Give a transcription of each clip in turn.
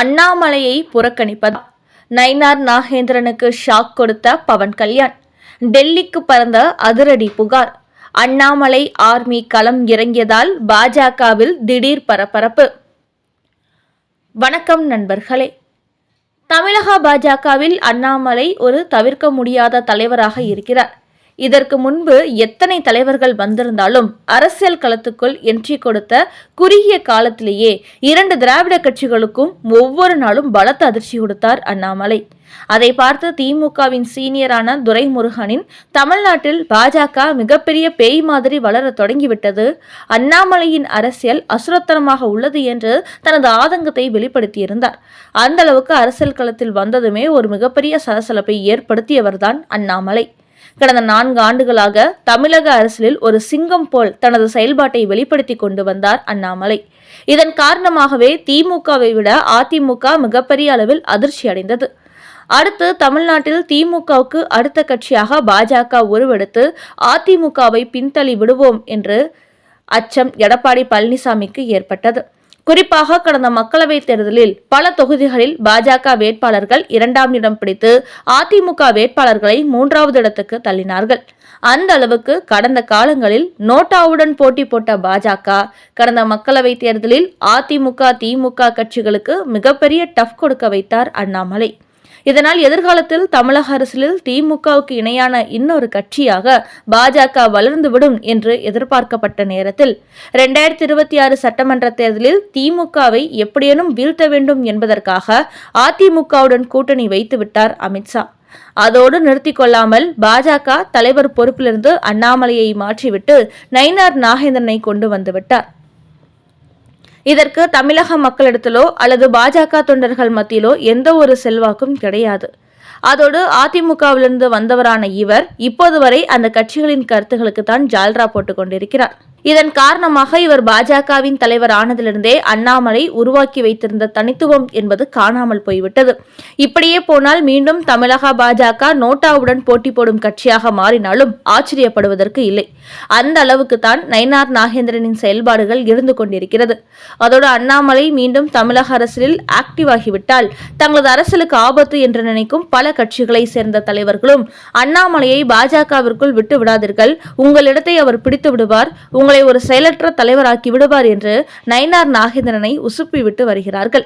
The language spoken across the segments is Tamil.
அண்ணாமலையை புறக்கணிப்பதா. நயினார் நாகேந்திரனுக்கு ஷாக் கொடுத்த பவன் கல்யாண். டெல்லிக்கு பறந்த அதிரடி புகார். அண்ணாமலை ஆர்மி களம் இறங்கியதால் பாஜகவில் திடீர் பரபரப்பு. வணக்கம் நண்பர்களே. தமிழக பாஜகவில் அண்ணாமலை ஒரு தவிர்க்க முடியாத தலைவராக இருக்கிறார். இதற்கு முன்பு எத்தனை தலைவர்கள் வந்திருந்தாலும் அரசியல் களத்துக்குள் என்ட்ரி கொடுத்த குறுகிய காலத்திலேயே இரண்டு திராவிட கட்சிகளுக்கும் ஒவ்வொரு நாளும் பலத்த அதிர்ச்சி கொடுத்தார் அண்ணாமலை. அதை பார்த்து திமுகவின் சீனியரான துரைமுருகனின் தமிழ்நாட்டில் பாஜக மிகப்பெரிய பேய் மாதிரி வளர தொடங்கிவிட்டது. அண்ணாமலையின் அரசியல் அசுரத்தனமாக உள்ளது என்று தனது ஆதங்கத்தை வெளிப்படுத்தியிருந்தார். அந்த அளவுக்கு அரசியல் களத்தில் வந்ததுமே ஒரு மிகப்பெரிய சலசலப்பை ஏற்படுத்தியவர்தான் அண்ணாமலை. கடந்த நான்கு ஆண்டுகளாக தமிழக அரசியலில் ஒரு சிங்கம் போல் தனது செயல்பாட்டை வெளிப்படுத்தி கொண்டு வந்தார் அண்ணாமலை. இதன் காரணமாகவே திமுகவை விட அதிமுக மிகப்பெரிய அளவில் அதிர்ச்சி அடைந்தது. அடுத்து தமிழ்நாட்டில் திமுகவுக்கு அடுத்த கட்சியாக பாஜக உருவெடுத்து அதிமுகவை பின்தள்ளி விடுவோம் என்று அச்சம் எடப்பாடி பழனிசாமிக்கு ஏற்பட்டது. குறிப்பாக கடந்த மக்களவைத் தேர்தலில் பல தொகுதிகளில் பாஜக வேட்பாளர்கள் இரண்டாம் இடம் பிடித்து அதிமுக வேட்பாளர்களை மூன்றாவது இடத்துக்கு தள்ளினார்கள். அந்த அளவுக்கு கடந்த காலங்களில் நோட்டாவுடன் போட்டி போட்ட பாஜக கடந்த மக்களவைத் தேர்தலில் அதிமுக திமுக கட்சிகளுக்கு மிகப்பெரிய டஃப் கொடுக்க வைத்தார் அண்ணாமலை. இதனால் எதிர்காலத்தில் தமிழக அரசியலில் திமுகவுக்கு இணையான இன்னொரு கட்சியாக பாஜக வளர்ந்துவிடும் என்று எதிர்பார்க்கப்பட்ட நேரத்தில் இரண்டாயிரத்தி இருபத்தி ஆறு சட்டமன்ற தேர்தலில் திமுகவை எப்படியேனும் வீழ்த்த வேண்டும் என்பதற்காக அதிமுகவுடன் கூட்டணி வைத்துவிட்டார் அமித்ஷா அதோடு நிறுத்திக் கொள்ளாமல் பாஜக தலைவர் பொறுப்பிலிருந்து அண்ணாமலையை மாற்றிவிட்டு நயினார் நாகேந்திரனை கொண்டு வந்துவிட்டார் இதற்கு தமிழக மக்களிடத்திலோ அல்லது பாஜக தொண்டர்கள் மத்தியிலோ எந்த ஒரு செல்வாக்கும் கிடையாது. அதோடு அதிமுகவிலிருந்து வந்தவரான இவர் இப்போது வரை அந்த கட்சிகளின் கருத்துகளுக்கு தான் ஜால்ரா போட்டுக் கொண்டிருக்கிறார். இதன் காரணமாக இவர் பாஜகவின் தலைவர் ஆனதிலிருந்தே அண்ணாமலை உருவாக்கி வைத்திருந்த தனித்துவம் என்பது காணாமல் போய்விட்டது. இப்படியே போனால் மீண்டும் தமிழக பாஜக நோட்டாவுடன் போட்டி போடும் கட்சியாக மாறினாலும் ஆச்சரியப்படுவதற்கு இல்லை. அந்த அளவுக்கு தான் நயினார் நாகேந்திரனின் செயல்பாடுகள் இருந்து கொண்டிருக்கிறது. அதோடு அண்ணாமலை மீண்டும் தமிழக அரசியலில் ஆக்டிவ் ஆகிவிட்டால் தங்களது அரசியலுக்கு ஆபத்து என்று நினைக்கும் பல கட்சிகளை சேர்ந்த தலைவர்களும் அண்ணாமலையை பாஜகவிற்குள் விட்டு விடாதீர்கள் உங்களிடத்தை அவர் பிடித்து விடுவார். உங்கள் உங்களை ஒரு செயலற்ற தலைவராக்கி விடுவார் என்று நயினார் நாகேந்திரனை உசுப்பிவிட்டு வருகிறார்கள்.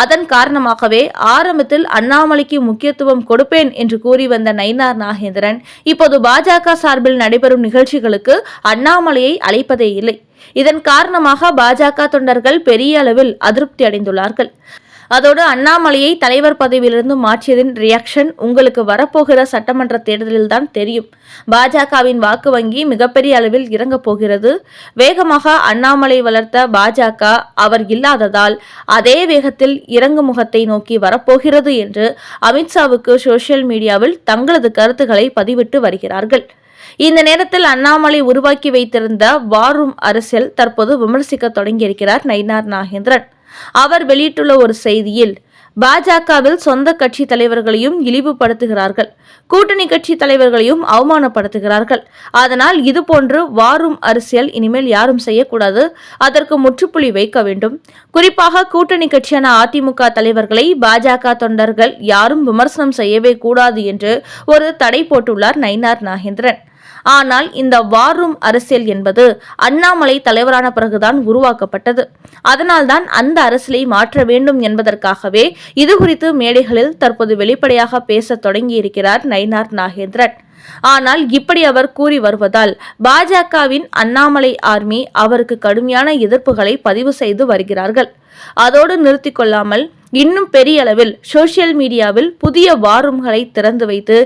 அதன் காரணமாகவே ஆரம்பத்தில் அண்ணாமலைக்கு முக்கியத்துவம் கொடுப்பேன் என்று கூறி வந்த நயினார் நாகேந்திரன் இப்போது பாஜக சார்பில் நடைபெறும் நிகழ்ச்சிகளுக்கு அண்ணாமலையை அழைப்பதே இல்லை. இதன் காரணமாக பாஜக தொண்டர்கள் பெரிய அளவில் அதிருப்தி அடைந்துள்ளார்கள். அதோடு அண்ணாமலையை தலைவர் பதவியிலிருந்து மாற்றியதின் ரியாக்ஷன் உங்களுக்கு வரப்போகிற சட்டமன்ற தேர்தலில் தான் தெரியும். பாஜகவின் வாக்கு வங்கி மிகப்பெரிய அளவில் இறங்கப் போகிறது. வேகமாக அண்ணாமலை வளர்த்த பாஜக அவர் இல்லாததால் அதே வேகத்தில் இறங்கு முகத்தை நோக்கி வரப்போகிறது என்று அமித்ஷாவுக்கு சோசியல் மீடியாவில் தங்களது கருத்துக்களை பதிவிட்டு வருகிறார்கள். இந்த நேரத்தில் அண்ணாமலை உருவாக்கி வைத்திருந்த வாரும் அரசியல் தற்போது விமர்சிக்க தொடங்கியிருக்கிறார் நயினார் நாகேந்திரன். அவர் வெளியிட்டுள்ள ஒரு செய்தியில் பாஜகவில் சொந்த கட்சி தலைவர்களையும் இழிவுபடுத்துகிறார்கள். கூட்டணி கட்சி தலைவர்களையும் அவமானப்படுத்துகிறார்கள். அதனால் இதுபோன்று வாரும் அரசியல் இனிமேல் யாரும் செய்யக்கூடாது. அதற்கு முற்றுப்புள்ளி வைக்க வேண்டும். குறிப்பாக கூட்டணி கட்சியான அதிமுக தலைவர்களை பாஜக தொண்டர்கள் யாரும் விமர்சனம் செய்யவே கூடாது என்று ஒரு தடை போட்டுள்ளார் நயினார் நாகேந்திரன். ஆனால் இந்த வார்ரூம் அரசியல் என்பது அண்ணாமலை தலைவரான பிறகுதான் உருவாக்கப்பட்டது. அதனால்தான் அந்த அரசியலை மாற்ற வேண்டும் என்பதற்காகவே இது குறித்து மேடைகளில் தற்போது வெளிப்படையாக பேச தொடங்கியிருக்கிறார் நயினார் நாகேந்திரன். ஆனால் இப்படி அவர் கூறி வருவதால் பாஜகவின் அண்ணாமலை ஆர்மி அவருக்கு கடுமையான எதிர்ப்புகளை பதிவு செய்து வருகிறார்கள். அதோடு நிறுத்தி கொள்ளாமல் இன்னும் பெரிய அளவில் சோசியல் மீடியாவில் புதிய வாரூம்களை திறந்து வைத்து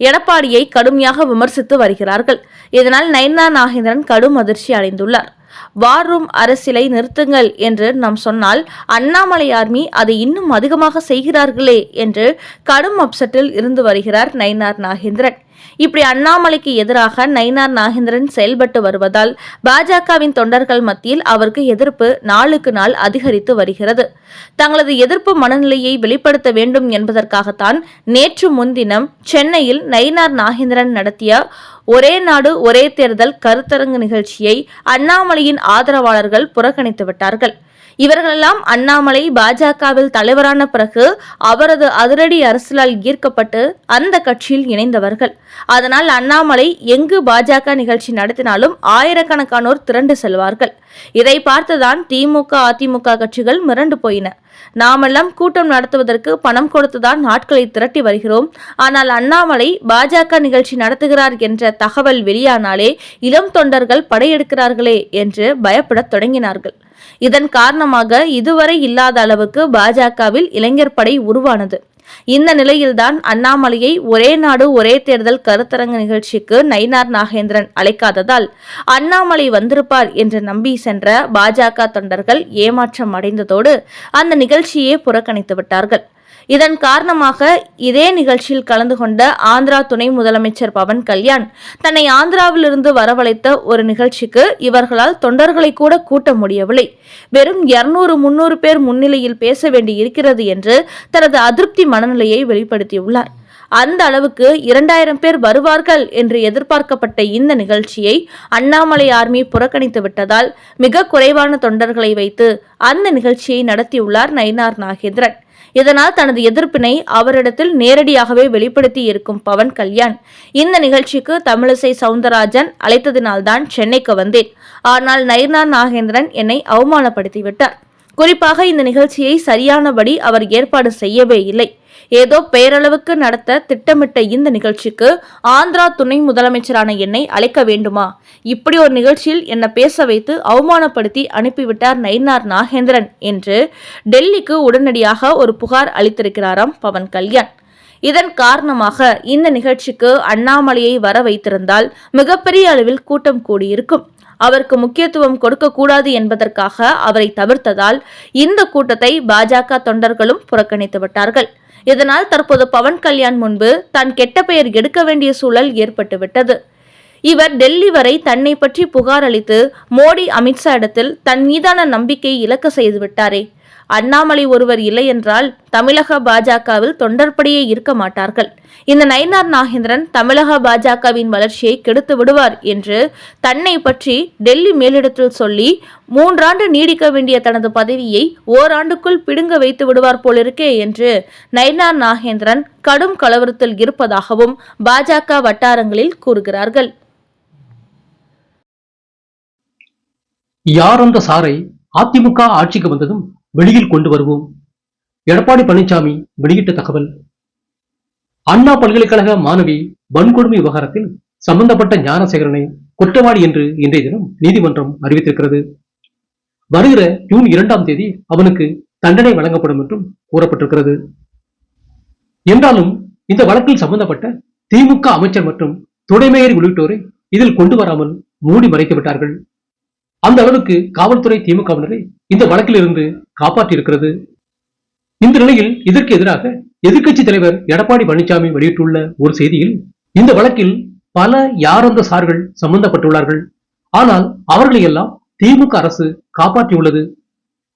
எடப்பாடியை கடுமையாக விமர்சித்து வருகிறார்கள். இதனால் நயனா நாகேந்திரன் கடும் அதிர்ச்சி அடைந்துள்ளார். வார் ரூம் அரசியலை நிறுத்துங்கள் என்று நாம் சொன்னால் அண்ணாமலை ஆர்மி அதை இன்னும் அதிகமாக செய்கிறார்களே என்று கடும் அப்செட்டில் இருந்து வருகிறார் நயினார் நாகேந்திரன். இப்படி அண்ணாமலைக்கு எதிராக நயினார் நாகேந்திரன் செயல்பட்டு வருவதால் பாஜகவின் தொண்டர்கள் மத்தியில் அவருக்கு எதிர்ப்பு நாளுக்கு நாள் அதிகரித்து வருகிறது. தங்களது எதிர்ப்பு மனநிலையை வெளிப்படுத்த வேண்டும் என்பதற்காகத்தான் நேற்று முன்தினம் சென்னையில் நயினார் நாகேந்திரன் நடத்திய ஒரே நாடு ஒரே தேர்தல் கருத்தரங்கு நிகழ்ச்சியை அண்ணாமலையின் ஆதரவாளர்கள் புறக்கணித்து விட்டார்கள். இவர்களெல்லாம் அண்ணாமலை பாஜகவில் தலைவரான பிறகு அவரது அதிரடி அரசியலால் ஈர்க்கப்பட்டு அந்த கட்சியில் இணைந்தவர்கள். அதனால் அண்ணாமலை எங்கு பாஜக நிகழ்ச்சி நடத்தினாலும் ஆயிரக்கணக்கானோர் திரண்டு செல்வார்கள். இதை பார்த்துதான் திமுக அதிமுக கட்சிகள் மிரண்டு போயின. நாமெல்லாம் கூட்டம் நடத்துவதற்கு பணம் கொடுத்துதான் நாட்களை திரட்டி வருகிறோம். ஆனால் அண்ணாமலை பாஜக நிகழ்ச்சி நடத்துகிறார் என்ற தகவல் வெளியானாலே இளம் தொண்டர்கள் படையெடுக்கிறார்களே என்று பயப்படத் தொடங்கினார்கள். இதன் காரணமாக இதுவரை இல்லாத அளவுக்கு பாஜகவில் இளைஞர் படை உருவானது. இந்த நிலையில்தான் அண்ணாமலையை ஒரே நாடு ஒரே தேர்தல் கருத்தரங்க நிகழ்ச்சிக்கு நயினார் நாகேந்திரன் அழைக்காததால் அண்ணாமலை வந்திருப்பார் என்று நம்பி சென்ற பாஜக தொண்டர்கள் ஏமாற்றம் அடைந்ததோடு அந்த நிகழ்ச்சியே புறக்கணித்து விட்டார்கள். இதன் காரணமாக இதே நிகழ்ச்சியில் கலந்து கொண்ட ஆந்திரா துணை முதலமைச்சர் பவன் கல்யாண் தன்னை ஆந்திராவிலிருந்து வரவழைத்த ஒரு நிகழ்ச்சிக்கு இவர்களால் தொண்டர்களை கூட கூட்ட முடியவில்லை. வெறும் இருநூறு முன்னூறு பேர் முன்னிலையில் பேச வேண்டி இருக்கிறது என்று தனது அதிருப்தி மனநிலையை வெளிப்படுத்தியுள்ளார். அந்த அளவுக்கு இரண்டாயிரம் பேர் வருவார்கள் என்று எதிர்பார்க்கப்பட்ட இந்த நிகழ்ச்சியை அண்ணாமலை ஆர்மி புறக்கணித்து விட்டதால் மிக குறைவான தொண்டர்களை வைத்து அந்த நிகழ்ச்சியை நடத்தியுள்ளார் நயினார் நாகேந்திரன். இதனால் தனது எதிர்ப்பினை அவரிடத்தில் நேரடியாகவே வெளிப்படுத்தி இருக்கும் பவன் கல்யாண். இந்த நிகழ்ச்சிக்கு தமிழிசை சவுந்தரராஜன் அழைத்ததினால்தான் சென்னைக்கு வந்தேன். ஆனால் நயினார் நாகேந்திரன் என்னை அவமானப்படுத்திவிட்டார். குறிப்பாக இந்த நிகழ்ச்சியை சரியானபடி அவர் ஏற்பாடு செய்யவே இல்லை. ஏதோ பெயரளவுக்கு நடத்த திட்டமிட்ட இந்த நிகழ்ச்சிக்கு ஆந்திரா துணை முதலமைச்சரான என்னை அழைக்க வேண்டுமா? இப்படி ஒரு நிகழ்ச்சியில் என்னை பேச வைத்து அவமானப்படுத்தி அனுப்பிவிட்டார் நயினார் நாகேந்திரன் என்று டெல்லிக்கு உடனடியாக ஒரு புகார் அளித்திருக்கிறாராம் பவன் கல்யாண். இதன் காரணமாக இந்த நிகழ்ச்சிக்கு அண்ணாமலையை வர வைத்திருந்தால் மிகப்பெரிய அளவில் கூட்டம் கூடியிருக்கும். அவருக்கு முக்கியத்துவம் கொடுக்கக்கூடாது என்பதற்காக அவரை தவிர்த்ததால் இந்த கூட்டத்தை பாஜக தொண்டர்களும் புறக்கணித்து விட்டார்கள். இதனால் தற்போது பவன் கல்யாண் முன்பு தான் கெட்ட பெயர் எடுக்க வேண்டிய சூழல் ஏற்பட்டுவிட்டது இவர் டெல்லி வரை தன்னை பற்றி புகார் அளித்து மோடி அமித்ஷா இடத்தில் தன் மீதான நம்பிக்கையை இழக்க செய்துவிட்டாரே அண்ணாமலை ஒருவர் இல்லை என்றால் தமிழக பாஜகவில் தொண்டர்படியே இருக்க மாட்டார்கள். இந்த நயினார் நாகேந்திரன் தமிழக பாஜகவின் வளர்ச்சியை கெடுத்து விடுவார் என்று தன்னை பற்றி டெல்லி மேலிடத்தில் சொல்லி மூன்றாண்டு நீடிக்க வேண்டிய தனது பதவியை ஓராண்டுக்குள் பிடுங்க வைத்து விடுவார் போலிருக்கே என்று நயினார் நாகேந்திரன் கடும் கலவரத்தில் இருப்பதாகவும் பாஜக வட்டாரங்களில் கூறுகிறார்கள். யார் அந்த சாரை அதிமுக ஆட்சிக்கு வந்ததும் வெளியில் கொண்டு வருவோம். எடப்பாடி பழனிசாமி வெளியிட்ட தகவல். அண்ணா பல்கலைக்கழக மாணவி வன்கொடுமை விவகாரத்தில் சம்பந்தப்பட்ட ஞானசேகரனை குற்றவாளி என்று இன்றைய தினம் நீதிமன்றம் அறிவித்திருக்கிறது. வருகிற ஜூன் இரண்டாம் தேதி அவனுக்கு தண்டனை வழங்கப்படும் என்றும் கூறப்பட்டிருக்கிறது. என்றாலும் இந்த வழக்கில் சம்பந்தப்பட்ட திமுக அமைச்சர் மற்றும் துணைமேயர் உள்ளிட்டோரை இதில் கொண்டு வராமல் மூடி மறைத்து விட்டார்கள். அந்த அளவுக்கு காவல்துறை திமுகவினரை இந்த வழக்கிலிருந்து காப்பாற்றியிருக்கிறது. இந்த நிலையில் இதற்கு எதிராக எதிர்க்கட்சி தலைவர் எடப்பாடி பழனிசாமி வெளியிட்டுள்ள ஒரு செய்தியில் இந்த வழக்கில் பல யாரந்த சார்கள் சம்பந்தப்பட்டுள்ளார்கள். ஆனால் அவர்களை எல்லாம் திமுக அரசு காப்பாற்றியுள்ளது.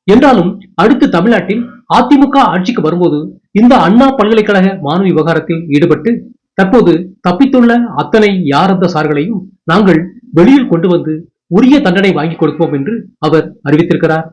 என்றாலும் அடுத்து தமிழ்நாட்டில் அதிமுக ஆட்சிக்கு வரும்போது இந்த அண்ணா பல்கலைக்கழக மாணவி விவகாரத்தில் ஈடுபட்டு தற்போது தப்பித்துள்ள அத்தனை யாரந்த சார்களையும் நாங்கள் வெளியில் கொண்டு வந்து உரிய தண்டனை வாங்கி கொடுப்போம் என்று அவர் அறிவித்திருக்கிறார்.